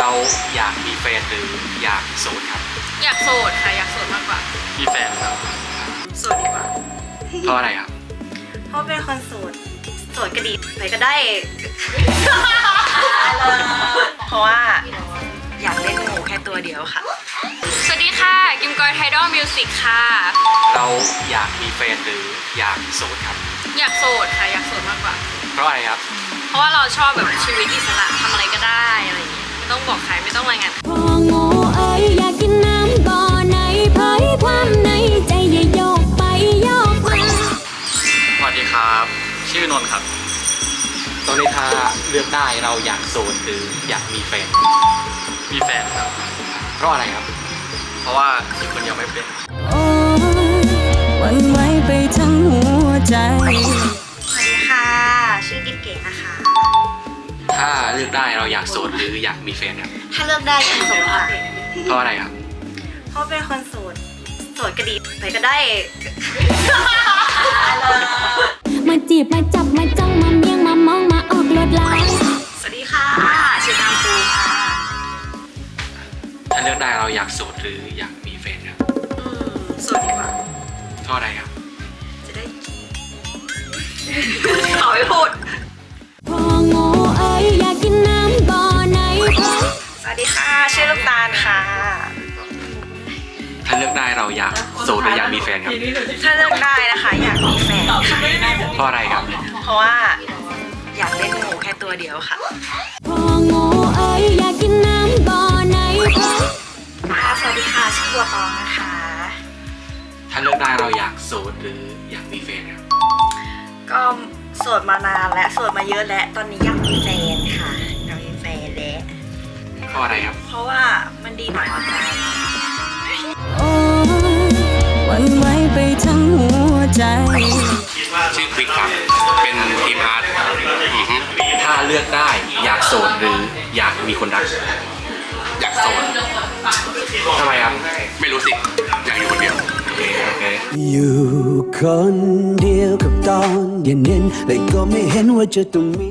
เราอยากมีแฟนหรืออยากโสดครับ อยากโสดค่ะอยากโสดมากกว่ามีแฟนครับโสดดีกว่า เพราะอะไรครับ เพราะเป็นคนโสดโสดก็ดีไหนก็ได้เพราะว่าอยากเล่นหมูแค่ตัวเดียวค่ะ สวัสดีค่ะ กิมกอยไทดอลมิวสิกค่ะ เราอยากมีแฟนหรืออยากโสดครับ อยากโสดค่ะอยากโสดมากกว่า เพราะอะไรครับ เพราะว่าเราชอบแบบชีวิตอิสระทำอะไรก็ได้อะไรอย่างเงี้ยไม่ ต้องบอกใครไม่ต้องรายงานพอโง่เอ้ยอยากกินน้ำบ่อในเผยความในใจอย่าโยกไปโยกมาสวัสดีครับ ชื่อนนท์ครับ ตอนนี้ถ้าเลือกได้เราอยากโสดหรืออยากมีแฟน มีแฟนครับ เพราะอะไรครับ เพราะว่าอยู่คนเดียวไม่เป็น โอ้ยหวันไหวไปทั้งหัวใจ ถ้าเลือกได้เราอยากโสดหรืออยากมีแฟนครับถ้าเลือกได้อยากโสดค่ะเพราะอะไรครับ เพราะเป็นคนโสดโสดก็ดีไหนก็ได้ มาจีบมาจับมาจ้องมาเมียงมามองมาออกรถลายสวัสดีค่ะชื่อน้ำปูค่ะถ้าเลือกได้เราอยากโสดหรืออยากมีแฟนครับอืมโสดดีกว่าเพราะอะไรครับ จะได้ขอไม่พูด อกได้เราอยากโสดหรืออยากมีแฟนครับ ถ้าเลือกได้นะคะอยากมีแฟนค่ะเพราะอะไรครับ เพราะว่าอยากเล่นหมูแค่ตัวเดียวค่ะ พอโง่เอ้ยอยากกินน้ำบ่อในเผยค่ะสวัสดีค่ะชื่อบัวตองนะคะ ถ้าเลือกได้เราอยากโสดหรืออยากมีแฟนครับ ก็โสดมานานและโสดมาเยอะแล้วตอนนี้อยากมีแฟนค่ะอยากมีแฟนแล้วเพราะอะไรครับ เพราะว่ามันดีต่อใจ ไหวไปทั้งหัวใจชื่อควิกครับ เป็นทีมอาร์ตถ้าเลือกได้อยากโสดหรืออยากมีคนรัก อยากโสดทำไมครับ ไม่รู้สิ อยากอยู่คนเดียวโอเคโอเคอยู่คนเดียวกับตอนเย็นๆและก็ไม่เห็นว่าจะต้องมี